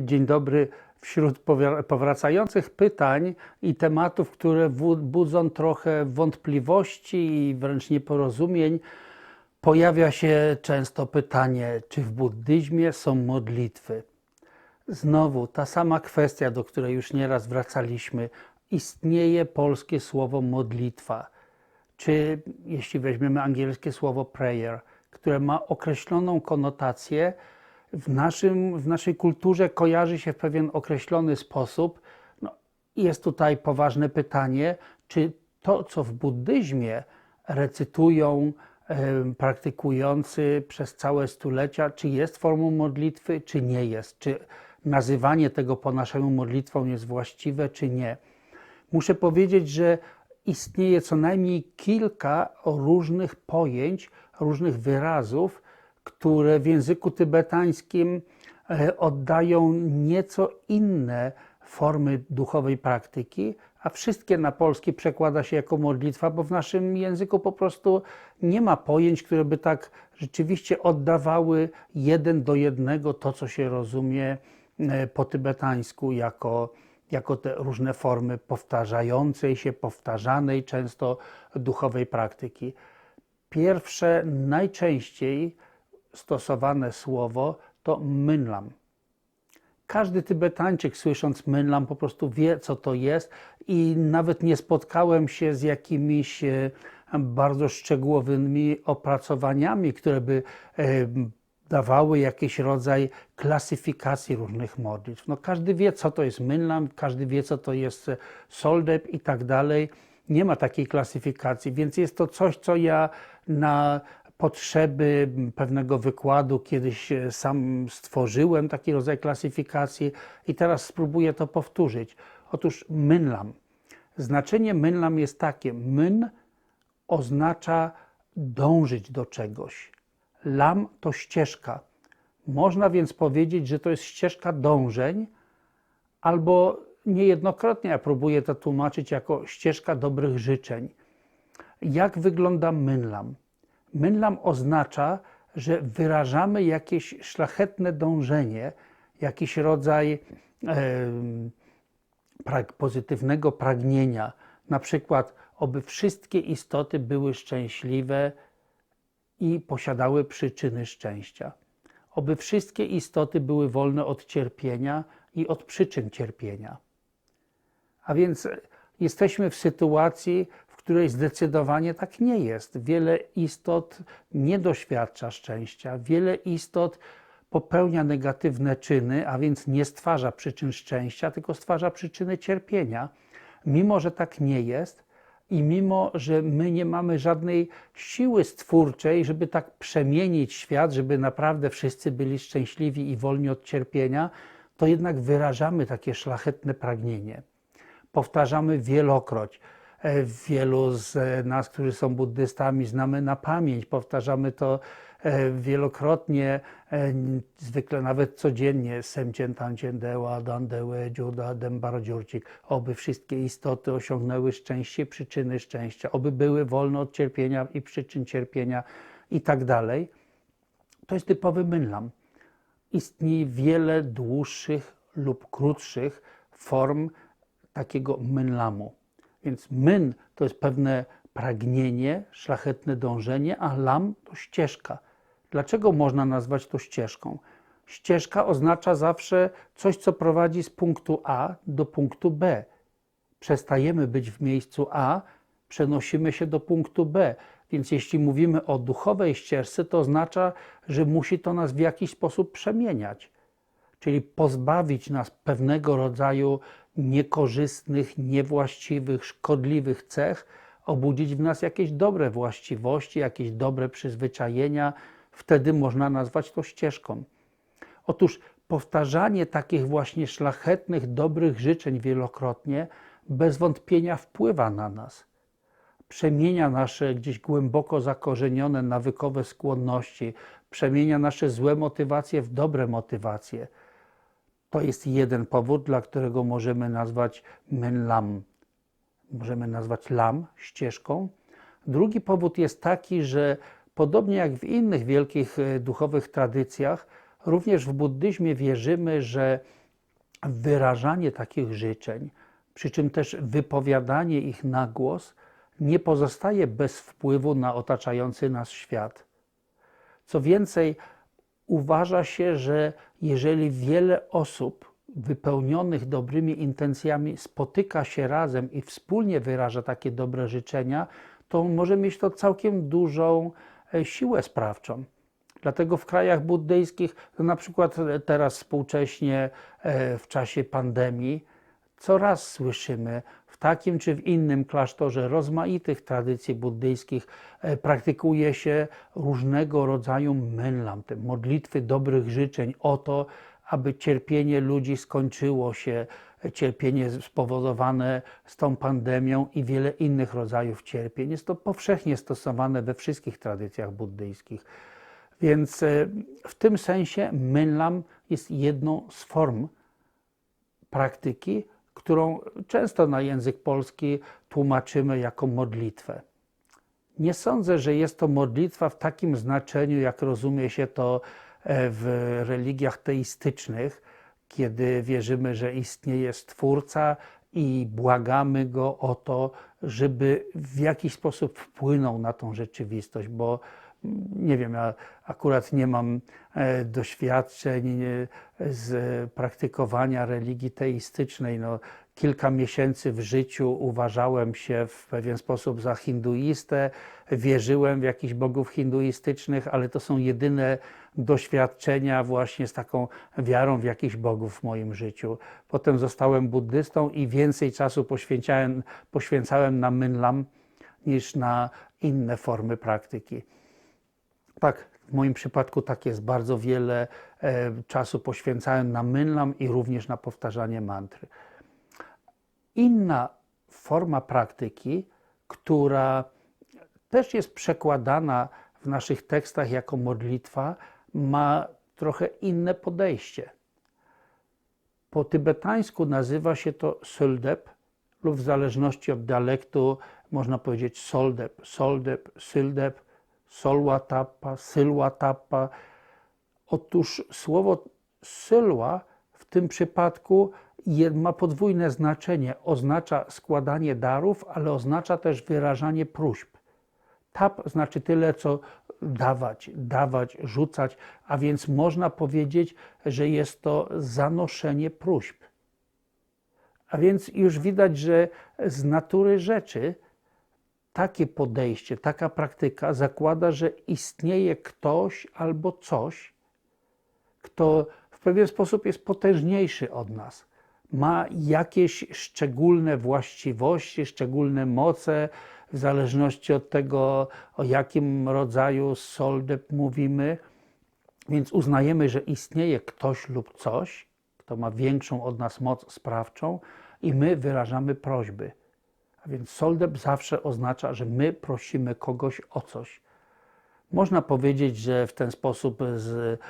Dzień dobry. Wśród powracających pytań i tematów, które budzą trochę wątpliwości i wręcz nieporozumień, pojawia się często pytanie, czy w buddyzmie są modlitwy. Znowu ta sama kwestia, do której już nieraz wracaliśmy. Istnieje polskie słowo modlitwa, czy jeśli weźmiemy angielskie słowo prayer, które ma określoną konotację, w, naszym, w naszej kulturze kojarzy się w pewien określony sposób. No, jest tutaj poważne pytanie, czy to, co w buddyzmie recytują em, praktykujący przez całe stulecia, czy jest formą modlitwy, czy nie jest, czy nazywanie tego po naszemu modlitwą jest właściwe, czy nie. Muszę powiedzieć, że istnieje co najmniej kilka różnych pojęć, różnych wyrazów, które w języku tybetańskim e, oddają nieco inne formy duchowej praktyki, a wszystkie na polski przekłada się jako modlitwa, bo w naszym języku po prostu nie ma pojęć, które by tak rzeczywiście oddawały jeden do jednego to, co się rozumie e, po tybetańsku jako, jako te różne formy powtarzającej się, powtarzanej często duchowej praktyki. Pierwsze, najczęściej stosowane słowo to mynlam. Każdy Tybetańczyk słysząc mynlam po prostu wie, co to jest i nawet nie spotkałem się z jakimiś e, bardzo szczegółowymi opracowaniami, które by e, dawały jakiś rodzaj klasyfikacji różnych modlitw. No, każdy wie, co to jest mynlam, każdy wie, co to jest e, soldep i tak dalej. Nie ma takiej klasyfikacji, więc jest to coś, co ja na potrzeby pewnego wykładu kiedyś e, sam stworzyłem taki rodzaj klasyfikacji i teraz spróbuję to powtórzyć. Otóż mynlam. Znaczenie mynlam jest takie: myn oznacza dążyć do czegoś. Lam to ścieżka. Można więc powiedzieć, że to jest ścieżka dążeń, albo niejednokrotnie ja próbuję to tłumaczyć jako ścieżka dobrych życzeń. Jak wygląda mynlam? Mynlam oznacza, że wyrażamy jakieś szlachetne dążenie, jakiś rodzaj e, pozytywnego pragnienia. Na przykład, oby wszystkie istoty były szczęśliwe i posiadały przyczyny szczęścia. Oby wszystkie istoty były wolne od cierpienia i od przyczyn cierpienia. A więc jesteśmy w sytuacji, której zdecydowanie tak nie jest. Wiele istot nie doświadcza szczęścia, wiele istot popełnia negatywne czyny, a więc nie stwarza przyczyn szczęścia, tylko stwarza przyczyny cierpienia. Mimo, że tak nie jest i mimo, że my nie mamy żadnej siły stwórczej, żeby tak przemienić świat, żeby naprawdę wszyscy byli szczęśliwi i wolni od cierpienia, to jednak wyrażamy takie szlachetne pragnienie powtarzamy wielokroć. E, Wielu z nas, którzy są buddystami, znamy na pamięć, powtarzamy to e, wielokrotnie, e, zwykle nawet codziennie. Semcien tancien deła, dandełe, dziuda, dembardziurcik. Oby wszystkie istoty osiągnęły szczęście, przyczyny szczęścia, oby były wolne od cierpienia i przyczyn cierpienia i tak dalej. To jest typowy mynlam. Istnieje wiele dłuższych lub krótszych form takiego mynlamu. Więc myn to jest pewne pragnienie, szlachetne dążenie, a lam to ścieżka. Dlaczego można nazwać to ścieżką? Ścieżka oznacza zawsze coś, co prowadzi z punktu A do punktu B. Przestajemy być w miejscu A, przenosimy się do punktu B. Więc jeśli mówimy o duchowej ścieżce, to oznacza, że musi to nas w jakiś sposób przemieniać czyli pozbawić nas pewnego rodzaju niekorzystnych, niewłaściwych, szkodliwych cech, obudzić w nas jakieś dobre właściwości, jakieś dobre przyzwyczajenia, wtedy można nazwać to ścieżką. Otóż powtarzanie takich właśnie szlachetnych, dobrych życzeń wielokrotnie bez wątpienia wpływa na nas. Przemienia nasze gdzieś głęboko zakorzenione nawykowe skłonności, przemienia nasze złe motywacje w dobre motywacje. To jest jeden powód, dla którego możemy nazwać menlam. Możemy nazwać lam ścieżką. Drugi powód jest taki, że podobnie jak w innych wielkich e, duchowych tradycjach, Również w buddyzmie wierzymy, że wyrażanie takich życzeń, przy czym też wypowiadanie ich na głos, nie pozostaje bez wpływu na otaczający nas świat. Co więcej, uważa się, że jeżeli wiele osób wypełnionych dobrymi intencjami spotyka się razem i wspólnie wyraża takie dobre życzenia, to może mieć to całkiem dużą e, siłę sprawczą. Dlatego w krajach buddyjskich, no na przykład teraz współcześnie e, w czasie pandemii, coraz słyszymy w takim czy w innym klasztorze rozmaitych tradycji buddyjskich e, praktykuje się różnego rodzaju menlam, te modlitwy dobrych życzeń o to, aby cierpienie ludzi skończyło się, cierpienie spowodowane z tą pandemią i wiele innych rodzajów cierpień. Jest to powszechnie stosowane we wszystkich tradycjach buddyjskich. Więc e, w tym sensie menlam jest jedną z form praktyki, którą często na język polski tłumaczymy jako modlitwę. Nie sądzę, że jest to modlitwa w takim znaczeniu, jak rozumie się to e, w religiach teistycznych, kiedy wierzymy, że istnieje Stwórca i błagamy Go o to, żeby w jakiś sposób wpłynął na tą rzeczywistość, bo nie wiem, ja akurat nie mam e, doświadczeń e, z praktykowania religii teistycznej. No, kilka miesięcy w życiu uważałem się w pewien sposób za hinduistę, wierzyłem w jakichś bogów hinduistycznych, ale to są jedyne doświadczenia właśnie z taką wiarą w jakichś bogów w moim życiu. Potem zostałem buddystą i więcej czasu poświęcałem, poświęcałem na mynlam niż na inne formy praktyki. Tak, w moim przypadku tak jest. Bardzo wiele e, czasu poświęcałem na mynlam i również na powtarzanie mantry. Inna forma praktyki, która też jest przekładana w naszych tekstach jako modlitwa, ma trochę inne podejście. Po tybetańsku nazywa się to suldep lub w zależności od dialektu można powiedzieć soldep, soldep, syldep solła tapa, sylła tapa. Otóż słowo sylła w tym przypadku ma podwójne znaczenie. Oznacza składanie darów, ale oznacza też wyrażanie próśb. Tap znaczy tyle, co dawać, dawać, rzucać, a więc można powiedzieć, że jest to zanoszenie próśb. A więc już widać, że z natury rzeczy takie podejście, taka praktyka zakłada, że istnieje ktoś albo coś, kto w pewien sposób jest potężniejszy od nas. Ma jakieś szczególne właściwości, szczególne moce, w zależności od tego, o jakim rodzaju soldep mówimy. Więc uznajemy, że istnieje ktoś lub coś, kto ma większą od nas moc sprawczą, i my wyrażamy prośby. A więc soldep zawsze oznacza, że my prosimy kogoś o coś. Można powiedzieć, że w ten sposób z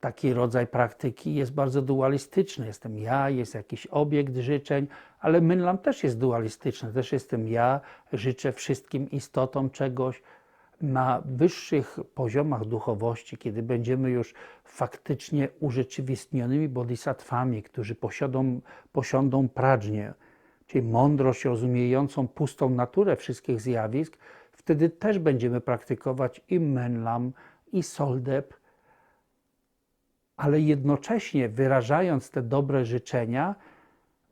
taki rodzaj praktyki jest bardzo dualistyczny. Jestem ja, jest jakiś obiekt życzeń, ale Mynlam też jest dualistyczny. Też jestem ja, życzę wszystkim istotom czegoś. Na wyższych poziomach duchowości, kiedy będziemy już faktycznie urzeczywistnionymi bodhisatwami, którzy posiadą, posiądą pradżnię, czyli mądrość rozumiejącą pustą naturę wszystkich zjawisk, wtedy też będziemy praktykować i menlam, i soldep, ale jednocześnie wyrażając te dobre życzenia,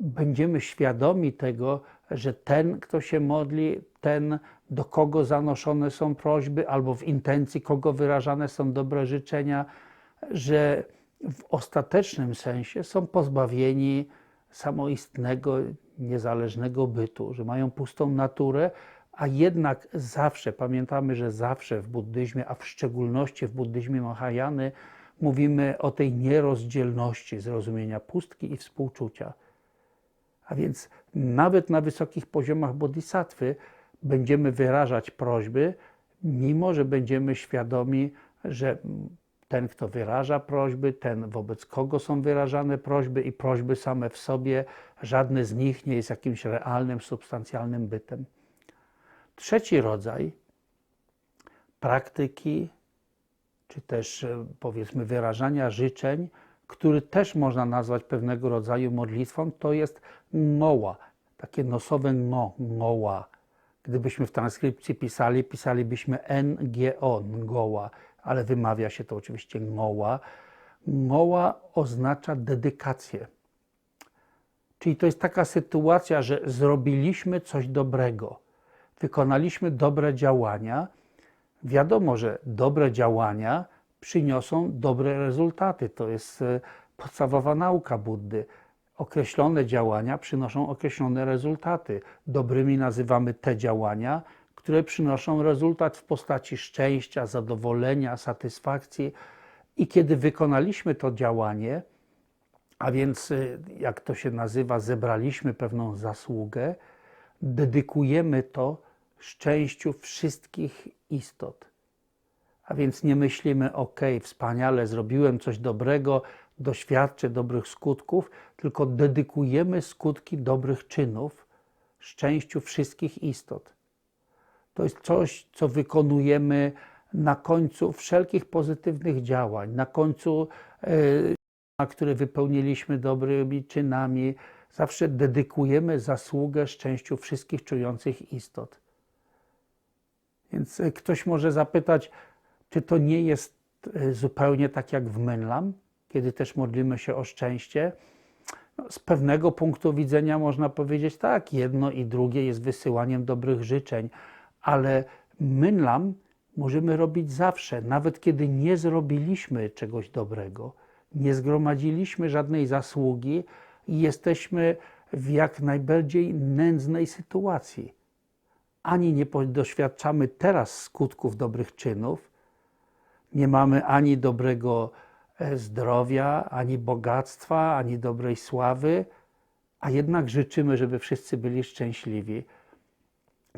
będziemy świadomi tego, że ten, kto się modli, ten, do kogo zanoszone są prośby, albo w intencji kogo wyrażane są dobre życzenia, że w ostatecznym sensie są pozbawieni samoistnego, niezależnego bytu, że mają pustą naturę, a jednak zawsze, pamiętamy, że zawsze w buddyzmie, a w szczególności w buddyzmie Mahajany, mówimy o tej nierozdzielności zrozumienia pustki i współczucia. A więc nawet na wysokich poziomach bodhisattwy będziemy wyrażać prośby, mimo że będziemy świadomi, że ten, kto wyraża prośby, ten, wobec kogo są wyrażane prośby i prośby same w sobie, żadne z nich nie jest jakimś realnym, substancjalnym bytem. Trzeci rodzaj praktyki czy też e, powiedzmy wyrażania życzeń, który też można nazwać pewnego rodzaju modlitwą, to jest ngoła, takie nosowe ngo, ngoła. Gdybyśmy w transkrypcji pisali, pisalibyśmy NGO, ngoła, ale wymawia się to oczywiście ngoła. Ngoła oznacza dedykację. Czyli to jest taka sytuacja, że zrobiliśmy coś dobrego, wykonaliśmy dobre działania. Wiadomo, że dobre działania przyniosą dobre rezultaty. To jest e, podstawowa nauka Buddy. Określone działania przynoszą określone rezultaty. Dobrymi nazywamy te działania, które przynoszą rezultat w postaci szczęścia, zadowolenia, satysfakcji. I kiedy wykonaliśmy to działanie, a więc y, jak to się nazywa, zebraliśmy pewną zasługę, dedykujemy to szczęściu wszystkich istot. A więc nie myślimy, ok, wspaniale, zrobiłem coś dobrego, doświadczę dobrych skutków, tylko dedykujemy skutki dobrych czynów szczęściu wszystkich istot. To jest coś, co wykonujemy na końcu wszelkich pozytywnych działań, na końcu, e, które wypełniliśmy dobrymi czynami. Zawsze dedykujemy zasługę szczęściu wszystkich czujących istot. Więc e, ktoś może zapytać, czy to nie jest e, zupełnie tak jak w Menlam, kiedy też modlimy się o szczęście? No, z pewnego punktu widzenia można powiedzieć tak, jedno i drugie jest wysyłaniem dobrych życzeń, ale Menlam możemy robić zawsze, nawet kiedy nie zrobiliśmy czegoś dobrego, nie zgromadziliśmy żadnej zasługi i jesteśmy w jak najbardziej nędznej sytuacji. Ani nie doświadczamy teraz skutków dobrych czynów, nie mamy ani dobrego e, zdrowia, ani bogactwa, ani dobrej sławy, a jednak życzymy, żeby wszyscy byli szczęśliwi.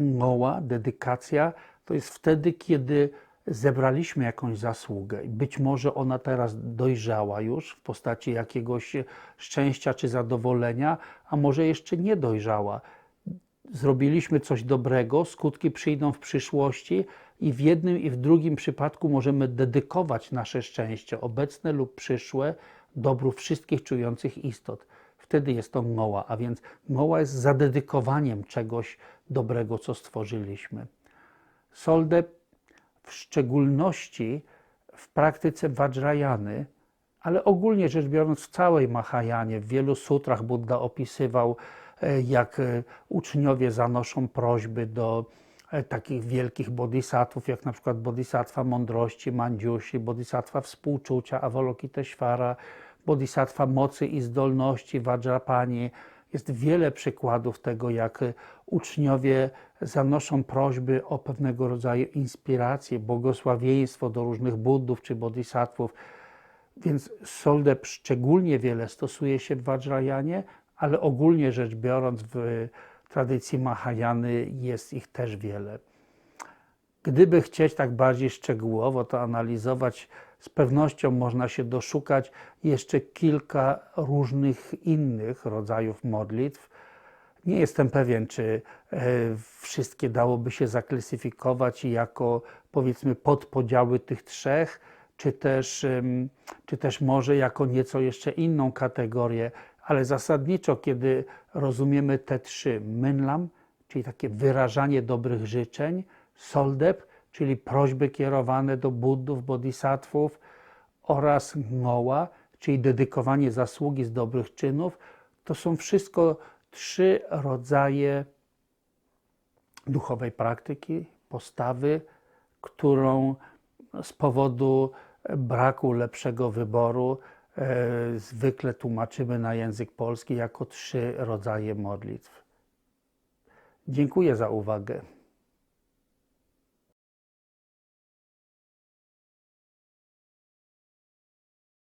Moła, dedykacja to jest wtedy, kiedy zebraliśmy jakąś zasługę być może ona teraz dojrzała już w postaci jakiegoś szczęścia czy zadowolenia, a może jeszcze nie dojrzała. Zrobiliśmy coś dobrego, skutki przyjdą w przyszłości i w jednym i w drugim przypadku możemy dedykować nasze szczęście, obecne lub przyszłe, dobru wszystkich czujących istot. Wtedy jest to moła, a więc moła jest zadedykowaniem czegoś dobrego, co stworzyliśmy. Solde w szczególności w praktyce Vajrayany, ale ogólnie rzecz biorąc w całej Mahajanie, w wielu sutrach Buddha opisywał, e, jak e, uczniowie zanoszą prośby do e, takich wielkich bodhisattvów, jak na przykład mądrości, Manjusi, bodhisattva współczucia, Avalokiteshvara, bodhisattva mocy i zdolności, Vajrapani, jest wiele przykładów tego, jak uczniowie zanoszą prośby o pewnego rodzaju inspirację, błogosławieństwo do różnych buddów czy bodhisattvów. Więc Soldep szczególnie wiele stosuje się w Vajrayanie, ale ogólnie rzecz biorąc w tradycji Mahajany jest ich też wiele. Gdyby chcieć tak bardziej szczegółowo to analizować, z pewnością można się doszukać jeszcze kilka różnych innych rodzajów modlitw. Nie jestem pewien, czy e, wszystkie dałoby się zaklasyfikować jako powiedzmy podpodziały tych trzech, czy też, czy też może jako nieco jeszcze inną kategorię, ale zasadniczo, kiedy rozumiemy te trzy, mynlam, czyli takie wyrażanie dobrych życzeń, soldep, czyli prośby kierowane do buddów, bodhisattvów oraz ngoła, czyli dedykowanie zasługi z dobrych czynów, to są wszystko trzy rodzaje duchowej praktyki, postawy, którą z powodu braku lepszego wyboru e, zwykle tłumaczymy na język polski jako trzy rodzaje modlitw. Dziękuję za uwagę.